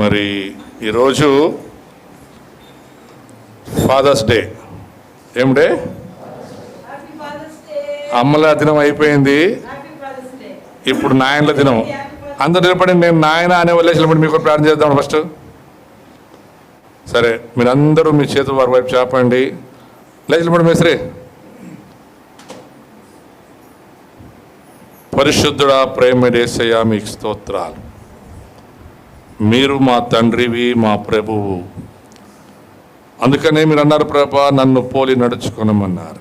మరి ఈరోజు fathers day ఏం డే అమ్మల దినం అయిపోయింది. ఇప్పుడు నాయనల దినం. అందరు నిలబడి నేను నాయన అనే వదిలేసినప్పుడు మీకు ప్రార్థన చేద్దాం ఫస్ట్. సరే మీరందరూ మీ చేతులు వారి వైపు చేపండి. లేచినప్పుడు మేస్త్రి. పరిశుద్ధుడా ప్రేమడేసయ్యా మీకు స్తోత్రాలు. మీరు మా తండ్రివి మా ప్రభువు. అందుకనే మీరు అన్నారు ప్రభా నన్ను పోలి నడుచుకునమన్నారు.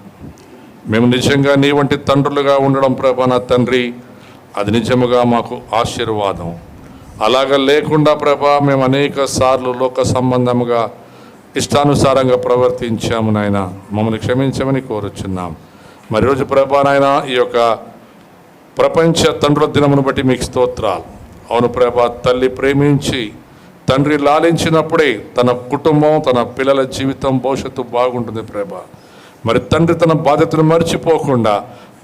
మేము నిజంగా నీ వంటి తండ్రులుగా ఉండడం ప్రభా నా తండ్రి. అది నిజముగా మాకు ఆశీర్వాదం. అలాగ లేకుండా ప్రభా మేము అనేక సార్లు లోక సంబంధముగా ఇష్టానుసారంగా ప్రవర్తించాము నాయన. మమ్మల్ని క్షమించమని కోరుచున్నాం. మరి రోజు ప్రభా నాయన ఈ యొక్క ప్రపంచ తండ్రుల దినమును బట్టి మీకు స్తోత్రాలు. అవును ప్రభా తల్లి ప్రేమించి తండ్రి లాలించినప్పుడే తన కుటుంబం తన పిల్లల జీవితం భవిష్యత్తు బాగుంటుంది ప్రభా. మరి తండ్రి తన బాధ్యతను మర్చిపోకుండా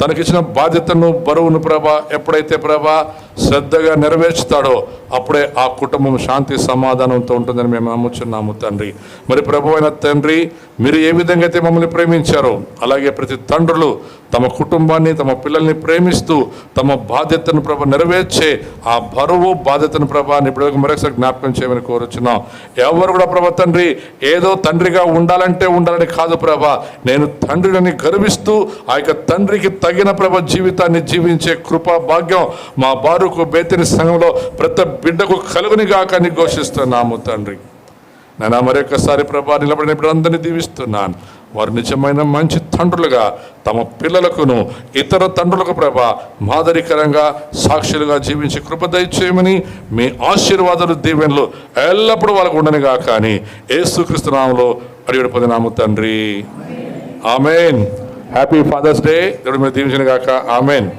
తనకిచ్చిన బాధ్యతను బరువును ప్రభా ఎప్పుడైతే ప్రభా శ్రద్ధగా నెరవేర్చుతాడో అప్పుడే ఆ కుటుంబం శాంతి సమాధానంతో ఉంటుందని మేము నమ్ముచున్నాము తండ్రి. మరి ప్రభు అయిన తండ్రి మీరు ఏ విధంగా అయితే మమ్మల్ని ప్రేమించారో అలాగే ప్రతి తండ్రులు తమ కుటుంబాన్ని తమ పిల్లల్ని ప్రేమిస్తూ తమ బాధ్యతను ప్రభ నెరవేర్చే ఆ బరువు బాధ్యతను ప్రభా ఇప్పుడు మరొకసారి జ్ఞాపకం చేయమని కోరుచున్నాం. ఎవరు కూడా ప్రభ తండ్రి ఏదో తండ్రిగా ఉండాలంటే ఉండాలని కాదు ప్రభా. నేను తండ్రిని గర్విస్తూ ఆ యొక్క తండ్రికి తగిన ప్రభ జీవితాన్ని జీవించే కృపా భాగ్యం మా కొరకు బేతిని సంఘంలో ప్రతి బిడ్డకు కలుగుని గాకని ఘోషిస్తున్నాము తండ్రి. నేను మరొకసారి ప్రభా నిలబడిన అందరినీ దీవిస్తున్నాను. వారు నిజమైన మంచి తండ్రులుగా తమ పిల్లలకును ఇతర తండ్రులకు ప్రభ మాదిరికరంగా సాక్షులుగా జీవించి కృప దయచేయమని మీ ఆశీర్వాదాలు దీవెనలు ఎల్లప్పుడూ వాళ్ళకు ఉండనిగా కానీ ఏసుక్రీస్తునామంలో అడిగిన పొందినాము తండ్రి. ఆమెన్. Happy Father's day. దేవుడు మీరు దీవించిన గాక. ఆమెన్.